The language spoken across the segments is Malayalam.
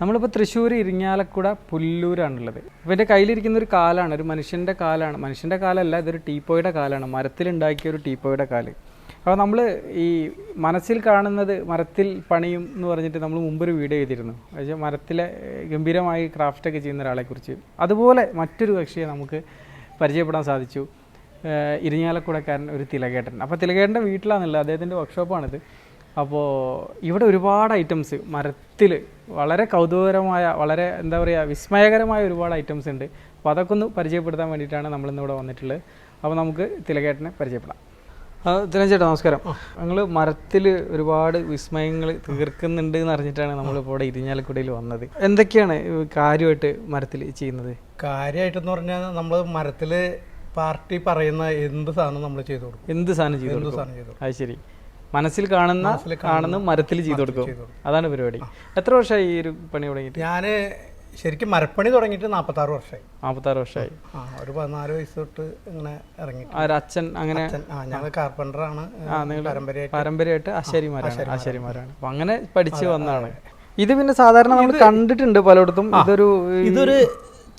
നമ്മളിപ്പോൾ തൃശ്ശൂർ ഇരിങ്ങാലക്കുട പുല്ലൂരാണുള്ളത്. എന്റെ കയ്യിലിരിക്കുന്ന ഒരു കാലാണ് ഒരു മനുഷ്യന്റെ കാലാണ്. മനുഷ്യന്റെ കാലല്ല ഇതൊരു ടീപ്പോയുടെ കാലാണ്. മരത്തിലുണ്ടാക്കിയ ഒരു ടീപ്പോയുടെ കാൽ. അപ്പോൾ നമ്മൾ ഈ മനസ്സിൽ കാണുന്നത് മരത്തിൽ പണിയും എന്ന് പറഞ്ഞിട്ട് നമ്മൾ മുമ്പൊരു വീഡിയോ ചെയ്തിരുന്നു. പക്ഷേ മരത്തിലെ ഗംഭീരമായി ക്രാഫ്റ്റൊക്കെ ചെയ്യുന്ന ഒരാളെക്കുറിച്ച് അതുപോലെ മറ്റൊരു കക്ഷിയെ നമുക്ക് പരിചയപ്പെടാൻ സാധിച്ചു. ഇരിഞ്ഞാലക്കുടക്കാരൻ ഒരു തിലകേട്ടൻ. അപ്പോൾ തിലകേട്ടന്റെ വീട്ടിലാണുള്ളത് അദ്ദേഹത്തിന്റെ വർക്ക്ഷോപ്പാണിത് അപ്പോൾ ഇവിടെ ഒരുപാട് ഐറ്റംസ് മരത്തിൽ വളരെ കൗതുകകരമായ വളരെ എന്താ പറയുക വിസ്മയകരമായ ഒരുപാട് ഐറ്റംസ് ഉണ്ട്. അപ്പോൾ അതൊക്കെ ഒന്ന് പരിചയപ്പെടുത്താൻ വേണ്ടിയിട്ടാണ് നമ്മളിന്ന് ഇവിടെ വന്നിട്ടുള്ളത്. അപ്പോൾ നമുക്ക് തിലകേട്ടനെ പരിചയപ്പെടാം. ആ, നമസ്കാരം. ഞങ്ങൾ മരത്തിൽ ഒരുപാട് വിസ്മയങ്ങൾ തീർക്കുന്നുണ്ട് എന്ന് അറിഞ്ഞിട്ടാണ് നമ്മളിപ്പോൾ ഇവിടെ ഇരിഞ്ഞാലക്കുടയിൽ വന്നത്. എന്തൊക്കെയാണ് കാര്യമായിട്ട് മരത്തിൽ ചെയ്യുന്നത്? കാര്യമായിട്ടെന്ന് പറഞ്ഞാൽ നമ്മൾ മരത്തിൽ പാർട്ടി പറയുന്ന എന്ത് സാധനം നമ്മൾ ചെയ്തു കൊടുക്കും. എന്ത് സാധനം ചെയ്തു എന്ത് സാധനം ചെയ്തു കൊടുക്കും. അത് ശരി. മനസ്സിൽ കാണുന്ന കാണുന്ന മരത്തിൽ ചെയ്തു കൊടുക്കും. അതാണ് പരിപാടി. എത്ര വർഷമായി ഈ ഒരു പണി തുടങ്ങിയിട്ട്? ഞാൻ ശരിക്കും മരപ്പണി തുടങ്ങിയിട്ട് നാൽപ്പത്താറ് വർഷമായി. നാൽപ്പത്താറ് വർഷമായി. ആ ഒരു പതിനാല് വയസ്സ് തൊട്ട് ഇങ്ങനെ ഇറങ്ങി അച്ഛൻ അങ്ങനെ ഞങ്ങൾ കാർപ്പന്ററാണ് പാരമ്പര്യമായിട്ട് ആശാരിമാരാണ് ആശാരിമാരാണ്. അപ്പൊ അങ്ങനെ പഠിച്ചു വന്നതാണ്. ഇത് പിന്നെ സാധാരണ നമ്മൾ കണ്ടിട്ടുണ്ട് പലയിടത്തും. ഇതൊരു ഇതൊരു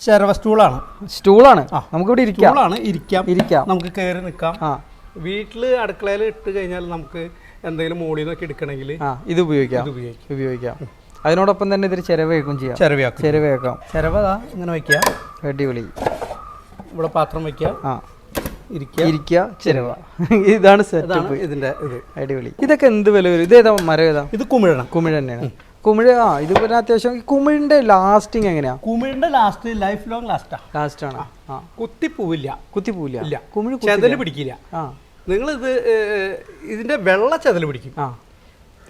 ചെറവ സ്റ്റൂളാണ് സ്റ്റൂളാണ് നമുക്കിവിടെ ഇരിക്കാം. ഇരിക്കാം. ഇരിക്കാം. നമുക്ക് കയറി നിൽക്കാം. വീട്ടിൽ അടുക്കളയിൽ ഇട്ട് കഴിഞ്ഞാൽ നമുക്ക് എന്തെങ്കിലും മുകളിൽ നിന്നൊക്കെ എടുക്കണമെങ്കിൽ ആ ഇത് ഉപയോഗിക്കാം. ഉപയോഗിക്കാം. അതിനോടൊപ്പം തന്നെ ഇതിൽ ചിരവയ്ക്കും ചെയ്യാം. ചെറവയാക്കും ചിരവയാക്കാം. ചിരവതാ ഇങ്ങനെ വയ്ക്കുക. അടിപൊളി. ഇവിടെ പാത്രം വയ്ക്കുക. ആ. ഇരിക്കുക. ഇരിക്കുക ചിരവ. ഇതാണ് സെറ്റ് ഇതാണ് ഇതിന്റെ ഇത്. അടിപൊളി. ഇതൊക്കെ എന്ത് വില വരും? ഇത് ഏതാ മരം ഏതാ? ഇത് കുമിഴണം കുമിഴ തന്നെയാണ്. കുമിഴ് ആ ഇത് പിന്നെ അത്യാവശ്യം കുമിഴിന്റെ ലാസ്റ്റിങ് എങ്ങനെയാ? കുമിഴിന്റെ ലാസ്റ്റ് ലൈഫ് ലോങ് ലാസ്റ്റാ ലാസ്റ്റ് ആണ്? ആ. കുത്തിപ്പൂവില്ല. പോവില്ല കുത്തിപ്പൂല ഇല്ല. കുമിഴ് ചെതൽ പിടിക്കില്ല. ആ. നിങ്ങൾ ഇത് ഇതിന്റെ വെള്ള ചെതൽ പിടിക്കും. ആ.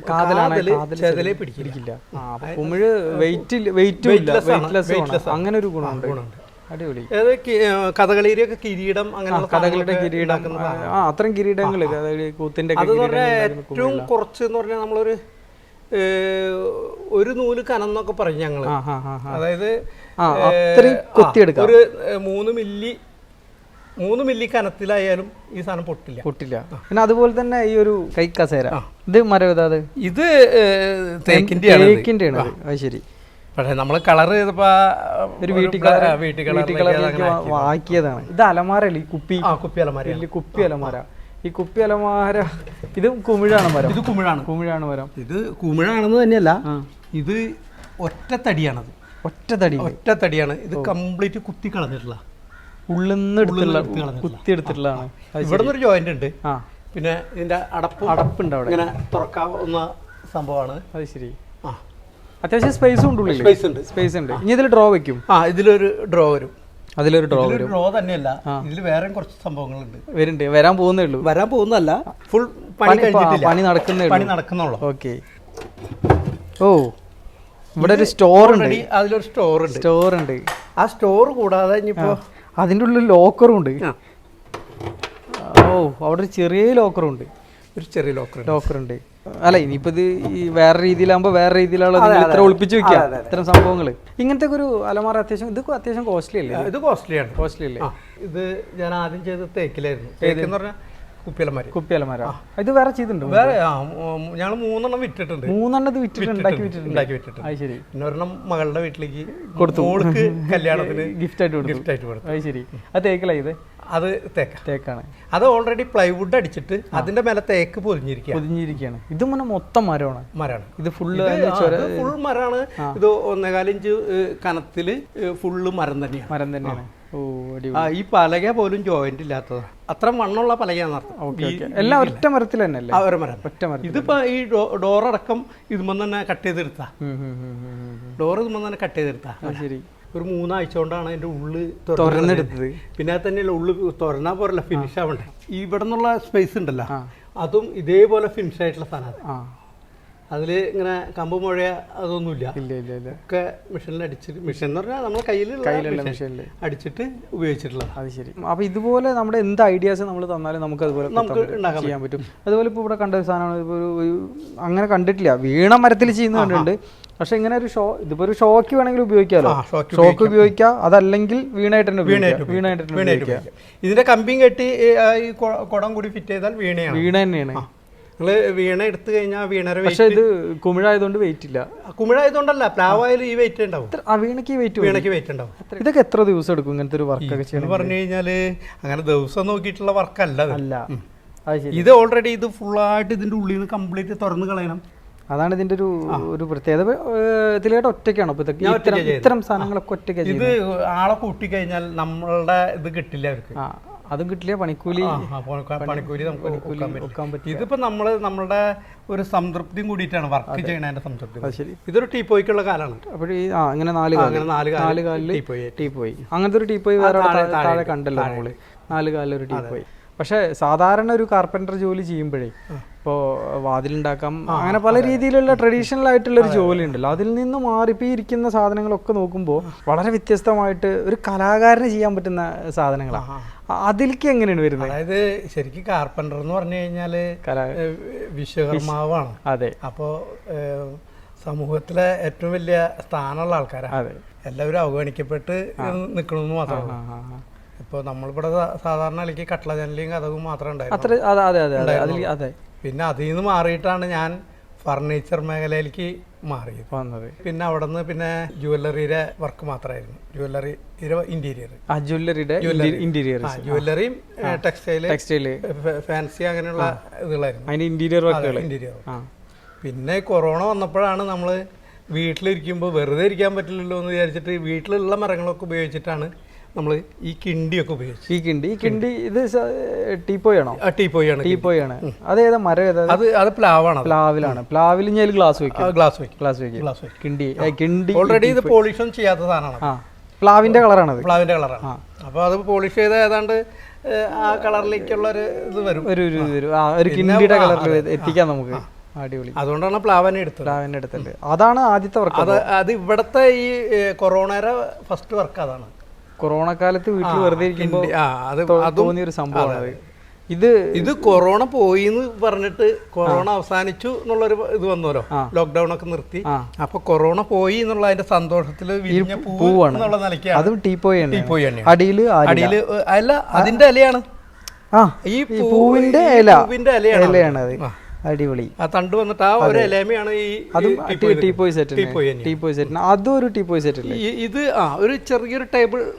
കാതലാണ്? കാതൽ കാതൽ ചെതലേ പിടിക്കില്ല. പിടിക്കില്ല. ആ അപ്പൊ കുമിഴ് വെയിറ്റ് വെയിറ്റും ഇല്ല. Weightless ആണ്, വെയിറ്റ്ലെസ് weightless ആണ്. അങ്ങനെ ഒരു ഗുണമുണ്ട്. ഗുണമുണ്ട്. അടിപൊളി. കഥകളിയിലൊക്കെ കിരീടം അങ്ങനെയുള്ള കഥകളുടെ സാധനങ്ങളൊക്കെ കിരീടം. ഉണ്ടാക്കുന്ന ആ അത്രയും കിരീടങ്ങൾ അതായത് കൂത്തിന്റെ ഒക്കെ പറഞ്ഞാൽ ഏറ്റവും കുറച്ച് എന്ന് പറഞ്ഞാൽ നമ്മളൊരു ഒരു നൂൽ കനം എന്നൊക്കെ പറയും ഞങ്ങൾ. അതായത്. ഒരു മൂന്ന് മില്ലി മൂന്ന് മില്ലി കനത്തിലായാലും ഈ സാധനം പൊട്ടില്ല. പൊട്ടില്ല. പിന്നെ അതുപോലെ തന്നെ ഈ ഒരു കൈ കസേര ഇത് മരവിതാത് ഇത്. തേക്കിന്റെ ആണ് അത്. ശരി. പക്ഷേ നമ്മൾ കളർ ചെയ്തപ്പോ ഒരു വീട്ടിൽ കളറിലേക്ക് ആക്കിയതാണ് ഇത് അലമാരല്ലേ അല്ലേ കുപ്പി? കുപ്പി അലമാര കുപ്പി അലമാര. ഈ കുപ്പി അലമാര ഇത് കുമിഴാണ് മരം. ഇത് കുമിഴാണ്. കുമിഴാണ് മരം. ഇത് കുമിഴാണെന്ന് തന്നെയല്ല. ഇത് ഒറ്റത്തടിയാണത്. ഒറ്റ തടി ഒറ്റത്തടിയാണ്. ഇത് കംപ്ലീറ്റ് കുത്തി കളഞ്ഞിട്ടുള്ള. ഉള്ളിന്ന് നിന്ന് എടുത്ത് കുത്തി എടുത്തിട്ടുള്ളതാണ്. ഇവിടെ നിന്നൊരു ജോയിന്റ് ഉണ്ട്. ആ. പിന്നെ ഇതിന്റെ അടപ്പ് അടപ്പുണ്ട് അവിടെ. ഇങ്ങനെ തുറക്കാവുന്ന സംഭവമാണ്. അത് ശരി. ആ. അത്യാവശ്യം സ്പേസും ഉണ്ട് സ്പേസ് ഉണ്ട്. സ്പേസ് ഉണ്ട്. ഇനി ഇതിൽ ഡ്രോ വെക്കും. ആ ഇതിലൊരു ഡ്രോ വരും. അതിലൊരു ഡ്രോ വരും. ഡ്രോ തന്നെയല്ല. ഇതിൽ വേറെ കുറച്ച് സംഭവങ്ങളുണ്ട്. വരുന്നുണ്ട് വരാൻ പോകുന്നേ ഉള്ളൂ. വരാൻ പോകുന്നതല്ല. ഫുൾ പണി കഴിഞ്ഞിട്ടില്ല. പണി നടക്കുന്നേ പണി നടക്കുന്നുള്ളൂ. ഓക്കെ. ഓ ഇവിടെ ഒരു സ്റ്റോർ ഉണ്ട്. അതിലൊരു സ്റ്റോർ ഉണ്ട്. സ്റ്റോർ ഉണ്ട്. ആ സ്റ്റോർ കൂടാതെ ഇനിയിപ്പോ അതിന്റെ ഉള്ളിൽ ലോക്കറും ഉണ്ട്. ഓ അവിടെ ഒരു ചെറിയ ലോക്കറും ഉണ്ട്. ഒരു ചെറിയ ലോക്കർ ലോക്കർ ഉണ്ട് അല്ല ഇനിയിപ്പോ ഇത് ഈ വേറെ രീതിയിലാകുമ്പോ വേറെ രീതിയിലുള്ള ഇത്ര ഒളിപ്പിച്ച് വെക്കാം. ഇത്തരം സംഭവങ്ങൾ ഇങ്ങനത്തെ ഒരു അലമാര അത്യാവശ്യം ഇത് അത്യാവശ്യം കോസ്റ്റ്ലി അല്ലേ? ഇത് കോസ്റ്റ്ലി ആണ്. കോസ്റ്റ്ലി അല്ലേ? ഇത് ഞാൻ ആദ്യം ചെയ്ത് തേക്കിലായിരുന്നു. തേക്ക് എന്ന് പറഞ്ഞാൽ കുപ്പിയലമാര. കുപ്പിയലമാര? ഇത് വേറെ ചെയ്തിട്ടുണ്ട്? വേറെ ഞങ്ങൾ മൂന്നെണ്ണം വിറ്റിട്ടുണ്ട്. മൂന്നെണ്ണം വിറ്റിട്ട് ഉണ്ടാക്കി വിറ്റിട്ടുണ്ട്. അത് ശരി. പിന്നെ ഒരെണ്ണം മകളുടെ വീട്ടിലേക്ക് കൊടുത്തു. മോൾക്ക് കല്യാണത്തിന് ഗിഫ്റ്റ് ആയിട്ട് കൊടുത്തു. ഗിഫ്റ്റ് ആയിട്ട് കൊടുത്തു. അത് ശരി. അത് തേക്കല ഇത് അത് തേക്ക. തേക്കാണ്. അത് ഓൾറെഡി പ്ലൈവുഡ് അടിച്ചിട്ട് അതിന്റെ മേലെ തേക്ക് പൊതിഞ്ഞിരിക്കുക പൊതിഞ്ഞിരിക്കുകയാണ്. ഇത് മുന്നേ മൊത്തം മരമാണ്. മരമാണ്. ഇത് ഫുള്ള് ഫുൾ മരമാണ്. ഇത് ഒന്നേകാലിഞ്ച് കനത്തിൽ ഫുള്ള് മരം തന്നെയാണ്. മരം തന്നെയാണ്. ഈ പലക പോലും ജോയിന്റ് ഇല്ലാത്തത്. അത്ര മണ്ണുള്ള പലകയാണ് അർത്ഥം. എല്ലാം ഒറ്റ മരത്തിൽ തന്നെ ഒരു മരം. ഒറ്റ മരം ഇതിപ്പോ ഈ ഡോറടക്കം ഇതുമ്പോ തന്നെ കട്ട് ചെയ്തെടുത്താ. ഡോർ ഇതുമ്പോ തന്നെ കട്ട് ചെയ്തെടുത്താ. ശരി. ഒരു മൂന്നാഴ്ച കൊണ്ടാണ് അതിന്റെ ഉള്ള് തുറന്നെടുത്തത്. പിന്നെ അത് തന്നെയല്ല തുറന്നാൽ തുറന്നാ പോരല്ല ഫിനിഷ് ആവണ്ടേ? ഇവിടെ നിന്നുള്ള സ്പേസ് ഉണ്ടല്ലോ. അതും ഇതേപോലെ ഫിനിഷ് ആയിട്ടുള്ള സാധനം ആ. അതിൽ ഇങ്ങനെ കമ്പ് മുഴയ അതൊന്നുമില്ല. ഇല്ല ഇല്ല ഇല്ല. ഒക്കെ മെഷീനിൽ അടിച്ചിട്ട് മെഷീൻ എന്ന് പറഞ്ഞാൽ നമ്മുടെ കയ്യിലുള്ള മെഷീനിൽ അടിച്ചിട്ട് ഉപയോഗിച്ചിട്ടുള്ളത്. അത് ശരി. അപ്പൊ ഇതുപോലെ നമ്മുടെ എന്ത് ഐഡിയാസ് നമ്മൾ തന്നാലും നമുക്ക് അതുപോലെ നമുക്ക് ചെയ്യാൻ പറ്റും. അതുപോലെ ഇപ്പോൾ ഇവിടെ കണ്ട സാധനമാണ് ഇപ്പോൾ ഒരു അങ്ങനെ കണ്ടിട്ടില്ല. വീണ മരത്തിൽ ചെയ്യുന്ന കണ്ടിട്ടുണ്ട്. പക്ഷെ ഇങ്ങനെ ഒരു ഷോ ഇതിപ്പോ ഒരു ഷോക്ക് വേണമെങ്കിൽ ഉപയോഗിക്കാമല്ലോ ഷോക്ക് ഉപയോഗിക്കാം. അതല്ലെങ്കിൽ വീണായിട്ട് തന്നെ വീണായിട്ട് വീണായിട്ട്. ഇതിന്റെ കമ്പിയും കെട്ടി ഈ, കുടം കൂടി ഫിറ്റ് ചെയ്താൽ വീണയാണ്. വീണ തന്നെയാണ്. നിങ്ങൾ വീണ എടുത്തു കഴിഞ്ഞാൽ വീണര പക്ഷേ ഇത് കുമിഴായതുകൊണ്ട് വെയിറ്റ് ഇല്ല. കുമിഴായതുകൊണ്ടല്ല പ്ലാവായാലും ഈ വെയിറ്റ് ഉണ്ടാവും. ആ വീണയ്ക്ക് വെയിറ്റ് വീണയ്ക്ക് വെയിറ്റ് ഉണ്ടാവും. ഇതൊക്കെ എത്ര ദിവസം എടുക്കും ഇങ്ങനത്തെ ഒരു വർക്ക് ഒക്കെ ചെയ്യണം പറഞ്ഞു കഴിഞ്ഞാൽ അങ്ങനെ ദിവസം നോക്കിയിട്ടുള്ള വർക്കല്ല അല്ല ഇത് ഓൾറെഡി ഇത് ഫുള്ളായിട്ട് ഇതിന്റെ ഉള്ളിൽ നിന്ന് കംപ്ലീറ്റ് തുറന്നു കളയണം. അതാണ് ഇതിന്റെ ഒരു ഒരു പ്രത്യേകത. ഇതിലേട്ട് ഒറ്റയ്ക്കാണോ ഇപ്പൊ ഇത്തരം ഇത്തരം സാധനങ്ങളൊക്കെ ഒറ്റയ്ക്ക് ഇത് ആളെ കൂട്ടിക്കഴിഞ്ഞാൽ നമ്മളുടെ ഇത് കിട്ടില്ല അവർക്ക്. അതും കിട്ടില്ല പണിക്കൂലി. പണിക്കൂലി നമുക്ക്. ഇതിപ്പോ നമ്മൾ നമ്മുടെ ഒരു സംതൃപ്തിയും കൂടിയിട്ടാണ് വർക്ക് ചെയ്യണതിന്റെ സംതൃപ്തി ഇതൊരു ടീപ്പോയ്ക്കുള്ള കാലാണ്. അപ്പോൾ ഈ ആ അങ്ങനെ നാല് അങ്ങനെ നാല് കാലിൽ ടീ പോയി. ടീ പോയി. അങ്ങനത്തെ ഒരു ടീ പോയി വേറെ താഴെ കണ്ടല്ലോ നമ്മൾ. നാല് കാലിൽ ഒരു ടീ പോയി. പക്ഷെ സാധാരണ ഒരു കാർപ്പന്റർ ജോലി ചെയ്യുമ്പോഴേ ഇപ്പോൾ വാതിലുണ്ടാക്കാം. അങ്ങനെ പല രീതിയിലുള്ള ട്രഡീഷണൽ ആയിട്ടുള്ള ഒരു ജോലി ഉണ്ടല്ലോ അതിൽ നിന്ന് മാറി ഇപ്പോൾ ഈ ഇരിക്കുന്ന സാധനങ്ങളൊക്കെ നോക്കുമ്പോൾ വളരെ വ്യത്യസ്തമായിട്ട് ഒരു കലാകാരന് ചെയ്യാൻ പറ്റുന്ന സാധനങ്ങളാണ് അതിലേക്ക് എങ്ങനെയാണ് വരുന്നത്? അതായത് ശരിക്കും കാർപ്പന്റർ എന്ന് പറഞ്ഞു കഴിഞ്ഞാൽ വിശ്വകർമാവാണ്. അതെ. അപ്പോൾ സമൂഹത്തിലെ ഏറ്റവും വലിയ സ്ഥാനമുള്ള ആൾക്കാരാണ് അതെ. എല്ലാവരും അവഗണിക്കപ്പെട്ട് നിൽക്കണമെന്ന് മാത്രമാണ്. ഇപ്പോൾ നമ്മളിവിടെ സാധാരണ അല്ലെങ്കിൽ കട്ടള ജനലിയും കഥകും മാത്രമേ ഉണ്ടായിരുന്നു അത്ര അതെ അതെ അതെ അതെ. അതിൽ അതെ. പിന്നെ അതിൽ നിന്ന് മാറിയിട്ടാണ് ഞാൻ ഫർണിച്ചർ മേഖലയിലേക്ക് മാറി വന്നത്. പിന്നെ അവിടെ നിന്ന് പിന്നെ ജുവല്ലറിയുടെ വർക്ക് മാത്രമായിരുന്നു. ജുവല്ലറി ഇന്റീരിയർ ആ ജ്വല്ലറിയുടെ ഇന്റീരിയർ ജുവല്ലറിയും ടെക്സ്റ്റൈൽ ടെക്സ്റ്റൈൽ ഫാൻസി അങ്ങനെയുള്ള ഇതുകളായിരുന്നു. അതിന്റെ ഇന്റീരിയർ വർക്കുകൾ ഇന്റീരിയർ പിന്നെ കൊറോണ വന്നപ്പോഴാണ് നമ്മൾ വീട്ടിലിരിക്കുമ്പോൾ വെറുതെ ഇരിക്കാൻ പറ്റില്ലല്ലോ എന്ന് വിചാരിച്ചിട്ട് വീട്ടിലുള്ള മരങ്ങളൊക്കെ ഉപയോഗിച്ചിട്ടാണ് നമ്മൾ ഈ കിണ്ടിയൊക്കെ ഉപയോഗിച്ചു. ഈ കിണ്ടി. ഈ കിണ്ടി ഇത് ടീപ്പോയാണോ ടീപ്പോയാണ് ടീപ്പോയാണ് അത് ഏതാ മരം ഏതാ? അത് അത് പ്ലാവാണ് പ്ലാവിലാണ്. പ്ലാവിൽ ഞാൻ ഗ്ലാസ് വെക്കും. ഗ്ലാസ് വെക്കും. ഗ്ലാസ് വെക്കും. ഗ്ലാസ് വെക്കും. കിണ്ടി. കിണ്ടി ഓൾറെഡി ഇത് പോളിഷ് ഒന്നും ചെയ്യാത്ത സാധനമാണ്. പ്ലാവിന്റെ കളറാണ് പ്ലാവിന്റെ കളറാണ്. അപ്പോൾ അത് പോളിഷ് ചെയ്ത ഏതാണ്ട് ആ കളറിലേക്കുള്ള ഒരു ഇത് വരും. ഒരു ഒരു വരും ആ ഒരു കിണ്ടിയുടെ കളറിൽ എത്തിക്കാം നമുക്ക്. അടിപൊളി. അതുകൊണ്ടാണ് പ്ലാവനെ എടുത്തത്. പ്ലാവനെ എടുത്തത് അതാണ് ആദ്യത്തെ വർക്ക് അത് അത്? ഇവിടുത്തെ ഈ കൊറോണയുടെ ഫസ്റ്റ് വർക്ക് അതാണ്. കൊറോണ കാലത്ത് വീട്ടിൽ വെറുതെ ഇരിക്കുമ്പോൾ തോന്നിയ ഒരു സംഭവമാണ് ഇത് ഇത് കൊറോണ പോയി എന്ന് പറഞ്ഞിട്ട് കൊറോണ അവസാനിച്ചു എന്നുള്ളൊരു ഇത് വന്നല്ലോ. ലോക്ക്ഡൌൺ ഒക്കെ നിർത്തി. അപ്പൊ കൊറോണ പോയി എന്നുള്ള അതിന്റെ സന്തോഷത്തിൽ വിരിഞ്ഞ പൂവാണ്. എന്നുള്ള നിലയ്ക്കാണ്. അതും ടീപ്പോയി ടീപ്പോയി അടിയിൽ അടിയിൽ അല്ല അതിന്റെ ഇലയാണ് ആ ഈ പൂവിന്റെ ഇല. പൂവിന്റെ ഇലയാണ് ഇലയാണ് അത്. അടിപൊളി. ആ തണ്ട് വന്നിട്ട് ആ ഒരു ഇലമയാണ് ഈ അതും ടീ പോയി സെറ്റ് ടീപ്പോയി പോയി സെറ്റ് അതും ഒരു ടീപ്പോയി സെറ്റ് അല്ലേ? ഇത് ആ ഒരു ചെറിയൊരു ടേബിൾ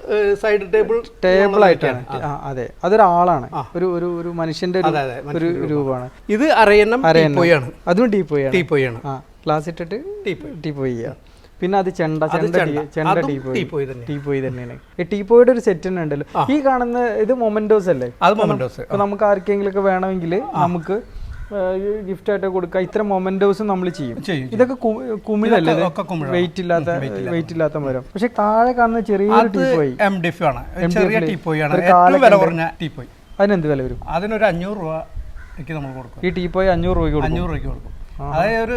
സൈഡ് ടേബിൾ ടേബിൾ ആയിട്ടാണ്. അതെ. അതൊരാളാണ് ഒരു ഒരു ഒരു മനുഷ്യന്റെ ഒരു- രൂപമാണ്. ഇത് അരയന്നം ടീപ്പോയാണ്. അതും പോയി ആണ്. പോയി ആണ്. ഗ്ലാസ് ഇട്ടിട്ട് ടീ പോയി ടീ ചെയ്യാം പിന്നെ അത് ചെണ്ട ചെണ്ട ചെണ്ട. ടീ- പോയി ടീ പോയി തന്നെയാണ്. ഈ ടീ പോയുടെ ഒരു സെറ്റ് തന്നെ ഉണ്ടല്ലോ. ഈ കാണുന്ന ഇത് മൊമെന്റോസ് അല്ലേ? അത് മൊമെന്റോസ്. നമുക്ക് ആർക്കെങ്കിലും ഒക്കെ വേണമെങ്കിൽ നമുക്ക് ഗിഫ്റ്റ് ആയിട്ട് കൊടുക്കുക. ഇത്ര മൊമെന്റോസ് നമ്മൾ ചെയ്യും. ഇതൊക്കെ കുമിളല്ലേ കുമിഴല്ലേ. വെയിറ്റ് ഇല്ലാത്ത വെയിറ്റ് ഇല്ലാത്ത. മരം. പക്ഷെ താഴെ കാണുന്ന ചെറിയ ടീപ്പോയി. എം ഡിഫ് ആണ്. ചെറിയ ആണ് ഏറ്റവും വില കുറഞ്ഞ ടീപ്പോയി. അതിനെന്ത് വില വരും? അതിനൊരു അഞ്ഞൂറ് രൂപ നമ്മൾ കൊടുക്കും. ഈ ടീപ്പോയി അഞ്ഞൂറ് രൂപയ്ക്ക് അഞ്ഞൂറ് രൂപയ്ക്ക് കൊടുക്കും. അതായത് ഒരു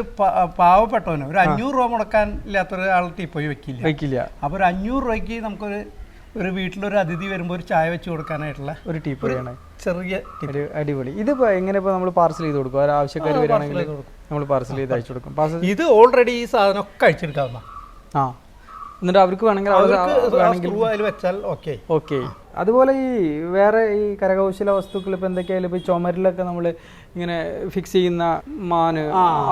പാവപ്പെട്ടവന് ഒരു അഞ്ഞൂറ് രൂപ മുടക്കാൻ ഇല്ലാത്തൊരാൾ ടീപ്പോയി വെക്കില്ല. വെക്കില്ല. അപ്പോൾ ഒരു അഞ്ഞൂറ് രൂപയ്ക്ക് നമുക്കൊരു ഒരു വീട്ടിലൊരു അതിഥി വരുമ്പോൾ ഒരു ചായ വെച്ച് കൊടുക്കാനായിട്ടുള്ള ഒരു ടീ പൊടിയാണ്. ചെറിയ ഒരു അടിപൊളി. ഇതിപ്പോ എങ്ങനെ ഇപ്പൊ നമ്മൾ പാർസൽ ചെയ്ത് കൊടുക്കും? ആവശ്യക്കാർ വരികയാണെങ്കിൽ നമ്മൾ പാർസൽ ചെയ്ത് അയച്ചു കൊടുക്കും. പാർസൽ ഇത് ഓൾറെഡി ഈ സാധനം ഒക്കെ അയച്ചെടുക്കാവുന്ന ആ. എന്നിട്ട് അവർക്ക് വേണമെങ്കിൽ വെച്ചാൽ ഓക്കെ ഓക്കെ അതുപോലെ ഈ വേറെ ഈ കരകൗശല വസ്തുക്കൾ ഇപ്പൊ എന്തൊക്കെയായാലും ഇപ്പൊ ചുമരിലൊക്കെ നമ്മൾ ഇങ്ങനെ ഫിക്സ് ചെയ്യുന്ന മാന്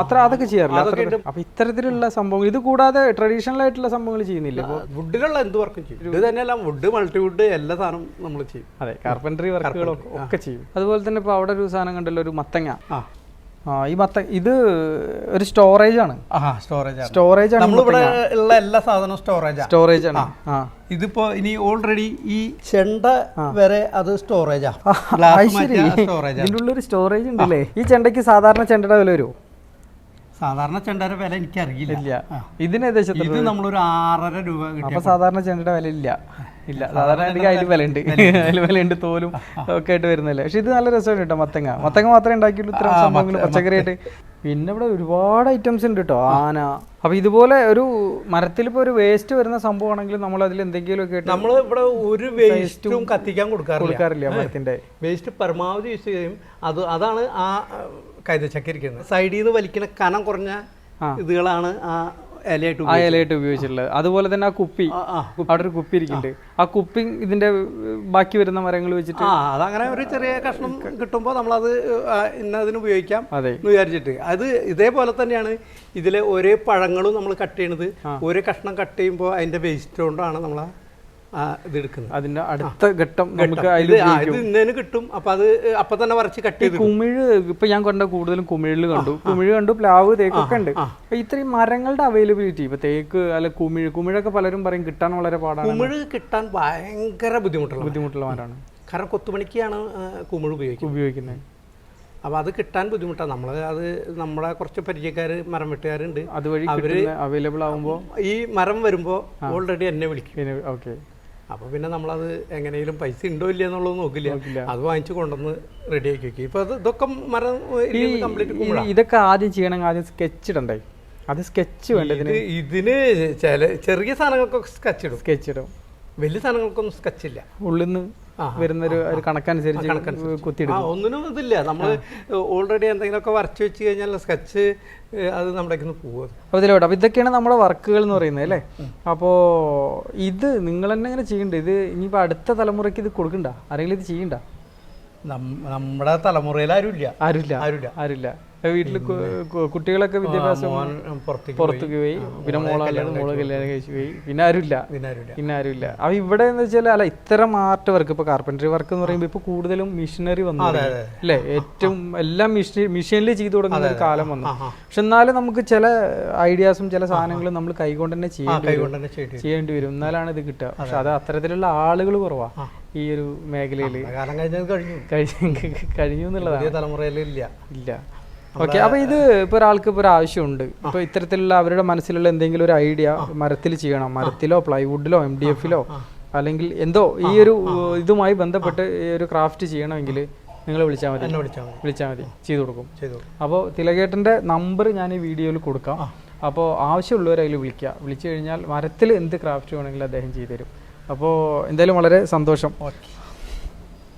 അത്ര അതൊക്കെ ചെയ്യാറില്ല? അപ്പൊ ഇത്തരത്തിലുള്ള സംഭവങ്ങൾ ഇത് കൂടാതെ ട്രഡീഷണൽ ആയിട്ടുള്ള സംഭവങ്ങൾ ചെയ്യുന്നില്ല വുഡിലുള്ള എന്ത് വർക്കും ചെയ്യും? ഇത് തന്നെയല്ല വുഡ് മൾട്ടിവുഡ് എല്ലാ സാധനം നമ്മൾ ചെയ്യും. അതെ കാർപ്പൻട്രി വർക്കുകളൊക്കെ ഒക്കെ ചെയ്യും. അതുപോലെ തന്നെ ഇപ്പൊ അവിടെ ഒരു സാധനം കണ്ടല്ലോ ഒരു മത്തങ്ങ. ആ ഈ മത്ത ഇത് ഒരു സ്റ്റോറേജ് ആണ്. സ്റ്റോറേജ് ആണ്. സ്റ്റോറേജ് ആണ് നമ്മളിവിടെ ഉള്ള എല്ലാ സാധനവും സ്റ്റോറേജ് സ്റ്റോറേജ് ആണ്. ഇതിപ്പോ ഇനി ഓൾറെഡി ഈ ചെണ്ട വരെ അത് സ്റ്റോറേജാ ഇതിന്റെ ഉള്ളിൽ ഒരു സ്റ്റോറേജ് ഉണ്ടല്ലേ ഈ ചെണ്ടയ്ക്ക് സാധാരണ ചെണ്ടയുടെ വില വരുമോ സാധാരണ ചെണ്ടയുടെ വില എനിക്ക് അറിയില്ല ഇതിന് ഏകദേശം ഇത് നമ്മളൊരു ആറര രൂപ അപ്പൊ സാധാരണ ചെണ്ടയുടെ വില ഇല്ല. ഇല്ല സാധാരണ എനിക്ക് അതിൽ വില ഉണ്ട് അതിൽ വില ഉണ്ട് തോലും ഒക്കെ ആയിട്ട് വരുന്നില്ല പക്ഷെ ഇത് നല്ല രസമാണ് കേട്ടോ മത്തങ്ങ. മത്തങ്ങ മാത്രമേ ഉണ്ടാക്കിയുള്ളൂ ഇത്തരം സംഭവങ്ങൾ പച്ചക്കറി ആയിട്ട് പിന്നെ ഇവിടെ ഒരുപാട് ഐറ്റംസ് ഉണ്ട് കേട്ടോ ആന. അപ്പൊ ഇതുപോലെ ഒരു മരത്തിൽ ഇപ്പൊ ഒരു വേസ്റ്റ് വരുന്ന സംഭവം സംഭവമാണെങ്കിൽ നമ്മൾ അതിൽ എന്തെങ്കിലും ഒക്കെ നമ്മൾ ഇവിടെ ഒരു വേസ്റ്റും കത്തിക്കാൻ കൊടുക്കാറില്ല. മരത്തിന്റെ. വേസ്റ്റ് പരമാവധി യൂസ് ചെയ്യും. അത് അതാണ് ആ കൈതച്ചക്ക ഇരിക്കുന്നത്. സൈഡിൽ നിന്ന് വലിക്കുന്ന കനം കുറഞ്ഞ ഇതുകളാണ് ആ ആ. ഇലയായിട്ട് ഉപയോഗിച്ചിട്ടുള്ളത്. അതുപോലെ തന്നെ ആ കുപ്പി. അവിടെ ഒരു കുപ്പി ഇരിക്കുന്നുണ്ട്. ആ. കുപ്പി ഇതിന്റെ ബാക്കി വരുന്ന മരങ്ങൾ വെച്ചിട്ട് അതങ്ങനെ ഒരു ചെറിയ കഷ്ണം കിട്ടുമ്പോൾ നമ്മളത് ഇന്നതിന് ഉപയോഗിക്കാം അതെ. എന്ന് വിചാരിച്ചിട്ട്. അത് ഇതേപോലെ തന്നെയാണ് ഇതിലെ ഒരേ പഴങ്ങളും നമ്മൾ കട്ട് ചെയ്യണത്. ഒരേ കഷ്ണം കട്ട് ചെയ്യുമ്പോൾ അതിന്റെ വേസ്റ്റ് കൊണ്ടാണ് നമ്മൾ അതിന്റെ അടുത്ത ഘട്ടം നമുക്ക് അതിൽ ഇത് ഇന്നതിന് കിട്ടും. അപ്പൊ അത് അപ്പൊ തന്നെ വരച്ച് കട്ട് ചെയ്ത് കുമിഴ് ഇപ്പൊ ഞാൻ കണ്ട കൂടുതലും കുമിഴിൽ കണ്ടു. കുമിഴ് കണ്ടു പ്ലാവ് തേക്കൊക്കെ ഉണ്ട്. അപ്പൊ ഇത്രയും മരങ്ങളുടെ അവൈലബിലിറ്റി ഇപ്പൊ തേക്ക് അല്ല കുമിഴ് കുമിഴൊക്കെ പലരും പറയും കിട്ടാൻ വളരെ പാടാണ്. കുമിഴ് കിട്ടാൻ ഭയങ്കര ബുദ്ധിമുട്ടുള്ള ബുദ്ധിമുട്ടുള്ള മരമാണ്. കാരണം കൊത്തുപണിക്കാണ് കുമിഴ് ഉപയോഗിക്കുന്നത്. ഉപയോഗിക്കുന്നത്. അപ്പോൾ അത് കിട്ടാൻ ബുദ്ധിമുട്ടാണ്. നമ്മൾ അത് നമ്മളെ കുറച്ച് പരിചയക്കാർ മരം വെട്ടുകാരുണ്ട്. അതുവഴി അവർ അവൈലബിൾ ആവുമ്പോൾ ഈ മരം വരുമ്പോൾ ഓൾറെഡി എന്നെ വിളിക്കും. ഓക്കെ അപ്പോൾ പിന്നെ നമ്മളത് എങ്ങനെയും പൈസ ഉണ്ടോ ഇല്ല എന്നുള്ളത് നോക്കില്ല. അത് വാങ്ങിച്ച് കൊണ്ടുവന്ന് റെഡിയാക്കി വെക്കും. ഇപ്പോൾ അത് ഇതൊക്കെ മരം കംപ്ലീറ്റ് ഇതൊക്കെ ആദ്യം ചെയ്യണമെങ്കിൽ ആദ്യം സ്കെച്ച് ഇടണ്ടേ? അത് സ്കെച്ച് വേണ്ട ഇതിന് ഇത് ഇതിന്. ചില ചെറിയ സാധനങ്ങൾക്കൊക്കെ സ്കെച്ച് ഇടും. സ്കെച്ച് ഇടും. വലിയ സാധനങ്ങൾക്കൊന്നും സ്കെച്ച് ഇല്ല. ഉള്ളിൽ നിന്ന് വരുന്ന ഒരു കണക്കനുസരിച്ച് കുത്തിയിടും. ഒന്നിനും ഇതില്ല. നമ്മൾ ഓൾറെഡി എന്തെങ്കിലുമൊക്കെ വരച്ച് വെച്ച് കഴിഞ്ഞാൽ സ്കെച്ച് അത് നമ്മുടെ പോകും അപ്പോൾ ഇതിലോട്ട് അപ്പോൾ ഇതൊക്കെയാണ് നമ്മുടെ വർക്കുകൾ എന്ന് പറയുന്നത് അല്ലേ? അപ്പോ ഇത് നിങ്ങൾ തന്നെ ഇങ്ങനെ ചെയ്യണ്ട? ഇത് ഇനിയിപ്പോൾ അടുത്ത തലമുറയ്ക്ക് ഇത് കൊടുക്കണ്ട? ആരെങ്കിലും ഇത് ചെയ്യണ്ട? നമ്മുടെ തലമുറയിൽ ആരും ഇല്ല ആരുമില്ല. ആരുമില്ല. ആരുമില്ല. വീട്ടിൽ കുട്ടികളൊക്കെ വിദ്യാഭ്യാസം പുറത്തേക്ക് പോയി. പിന്നെ മോളല്ലാതെ മോൾ കല്യാണം കഴിച്ചു പോയി. പിന്നെ ആരുമില്ല. പിന്നെ ആരുമില്ല. അപ്പൊ ഇവിടെ എന്ന് വെച്ചാൽ അല്ല ഇത്തരം ആർട്ട് വർക്ക് ഇപ്പൊ കാർപ്പൻട്രി വർക്ക് എന്ന് പറയുമ്പോൾ ഇപ്പൊ കൂടുതലും മിഷനറി വന്നു അല്ലെ? ഏറ്റവും എല്ലാം മിഷി മിഷീനിൽ ചെയ്തു തുടങ്ങുന്ന ഒരു കാലം വന്നു. പക്ഷെ എന്നാലും നമുക്ക് ചില ഐഡിയാസും ചില സാധനങ്ങളും നമ്മൾ കൈകൊണ്ട് തന്നെ ചെയ്യേണ്ടി വരും. ചെയ്യേണ്ടി എന്നാലാണ് ഇത് കിട്ടുക. പക്ഷെ അത്. അത്തരത്തിലുള്ള ആളുകൾ കുറവാ ഈ ഒരു മേഖലയിൽ കഴിഞ്ഞു കഴിഞ്ഞു. എന്നുള്ളതാണ്. തലമുറയിൽ ഇല്ല. ഇല്ല. ഓക്കെ അപ്പൊ ഇത് ഇപ്പൊ ഒരാൾക്ക് ഇപ്പൊ ഒരു ആവശ്യമുണ്ട്. ഇപ്പൊ ഇത്തരത്തിലുള്ള അവരുടെ മനസ്സിലുള്ള എന്തെങ്കിലും ഒരു ഐഡിയ മരത്തിൽ ചെയ്യണം. മരത്തിലോ പ്ലൈവുഡിലോ എം ഡി എഫിലോ അല്ലെങ്കിൽ എന്തോ ഈ ഒരു ഇതുമായി ബന്ധപ്പെട്ട് ഈ ഒരു ക്രാഫ്റ്റ് ചെയ്യണമെങ്കിൽ നിങ്ങൾ വിളിച്ചാൽ മതി. വിളിച്ചാൽ മതി. ചെയ്തു കൊടുക്കും. അപ്പോൾ തിലകേട്ടന്റെ നമ്പർ ഞാൻ ഈ വീഡിയോയിൽ കൊടുക്കാം. അപ്പോൾ ആവശ്യമുള്ളവർ അതിൽ വിളിക്കുക. വിളിച്ചു കഴിഞ്ഞാൽ മരത്തിൽ എന്ത് ക്രാഫ്റ്റ് വേണമെങ്കിലും അദ്ദേഹം ചെയ്തു തരും. അപ്പോൾ എന്തായാലും വളരെ സന്തോഷം. ഓക്കെ.